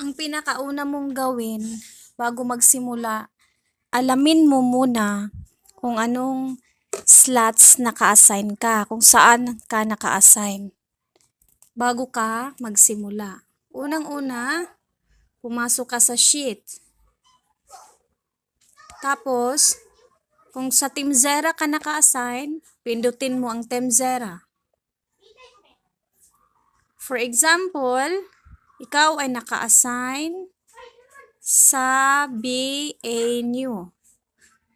Ang pinakauna mong gawin bago magsimula, alamin mo muna kung anong slots naka-assign ka, kung saan ka naka-assign bago ka magsimula. Unang-una, pumasok ka sa sheet. Tapos, kung sa Team Zera ka naka-assign, pindutin mo ang Team Zera. For example, ikaw ay naka-assign sa BA New.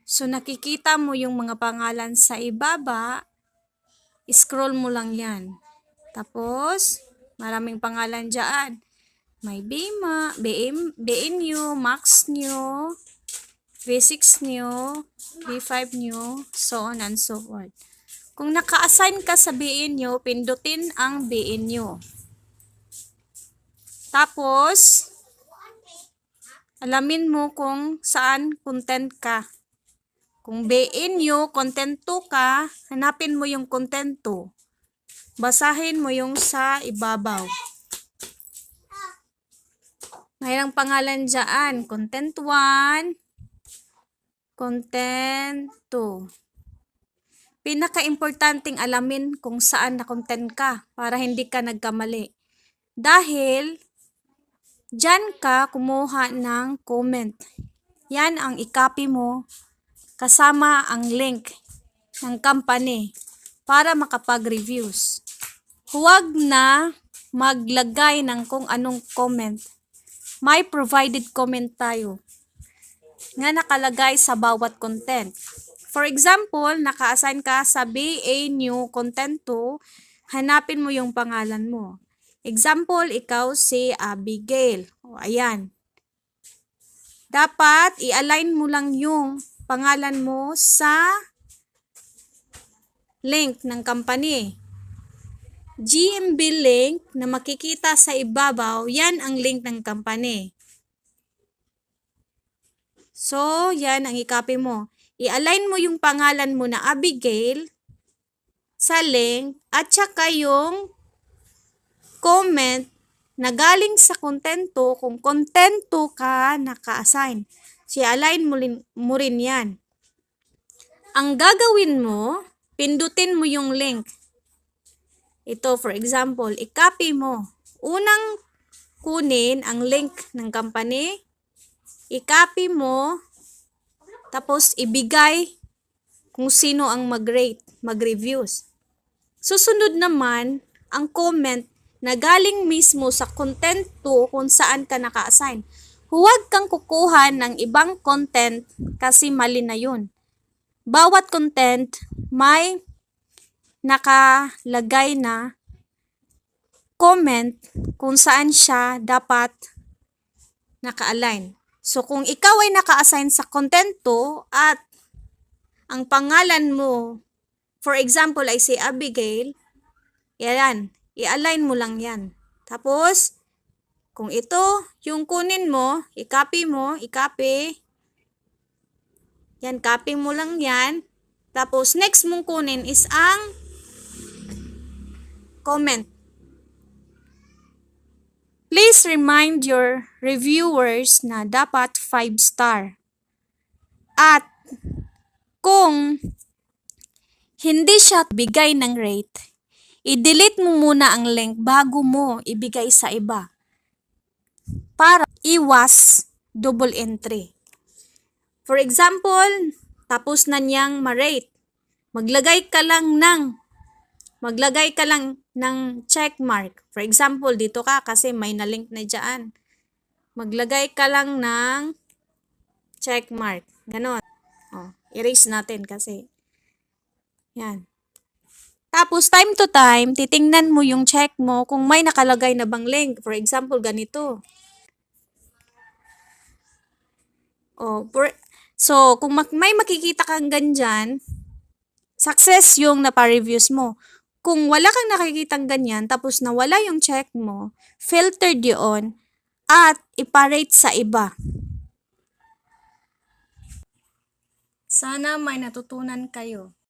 So, nakikita mo yung mga pangalan sa ibaba, scroll mo lang yan. Tapos, maraming pangalan dyan. May BIMA, BM, BNU, Max New, B6 New, B5 New, so on and so forth. Kung naka-assign ka sa BNU, pindutin ang BNU. Tapos, alamin mo kung saan content ka. Kung BNU, content 2 ka, hanapin mo yung content 2. Basahin mo yung sa ibabaw. Mayroong pangalan dyan. Content 1, Content 2. Pinaka-importanting alamin kung saan na content ka para hindi ka nagkamali. Dahil, dyan ka kumuha ng comment. Yan ang i-copy mo kasama ang link ng company para makapag-reviews. Huwag na maglagay ng kung anong comment. May provided comment tayo nga nakalagay sa bawat content. For example, naka-assign ka sa BA New Content 2, hanapin mo yung pangalan mo. Example, ikaw si Abigail. O, ayan. Dapat i-align mo lang yung pangalan mo sa link ng company. GMB link na makikita sa ibabaw, yan ang link ng company. So, yan ang i-copy mo. I-align mo yung pangalan mo na Abigail sa link at saka yung comment na galing sa kontento kung kontento ka naka-assign. So, i-align mo, rin- mo rin yan. Ang gagawin mo, pindutin mo yung link. Ito, for example, i-copy mo. Unang kunin ang link ng company, i-copy mo, tapos ibigay kung sino ang mag-rate, mag-reviews. Susunod naman, ang comment na galing mismo sa content 2 kung saan ka naka-assign. Huwag kang kukuha ng ibang content kasi mali na yun. Bawat content may nakalagay na comment kung saan siya dapat naka-align. So, kung ikaw ay naka-assign sa content 2 at ang pangalan mo, for example, ay si Abigail, yan, i-align mo lang yan. Tapos, kung ito, yung kunin mo, i-copy mo, i-copy, yan, copy mo lang yan. Tapos, next mong kunin is ang comment. Please remind your reviewers na dapat 5 star. At kung hindi siya bigay ng rate, i-delete mo muna ang link bago mo ibigay sa iba para iwas double entry. For example, tapos na niyang ma-rate. Maglagay ka lang ng maglagay ka lang ng check mark. For example, dito ka kasi may na-link na dyan. Maglagay ka lang ng check mark. Ganon. Oh, erase natin kasi. Yan. Tapos, time to time, titingnan mo yung check mo kung may nakalagay na bang link. For example, ganito. Oh, for, so, kung may makikita kang ganyan, success yung napa-reviews mo. Kung wala kang nakikitang ganyan, tapos nawala yung check mo, filtered yun, at iparate sa iba. Sana may natutunan kayo.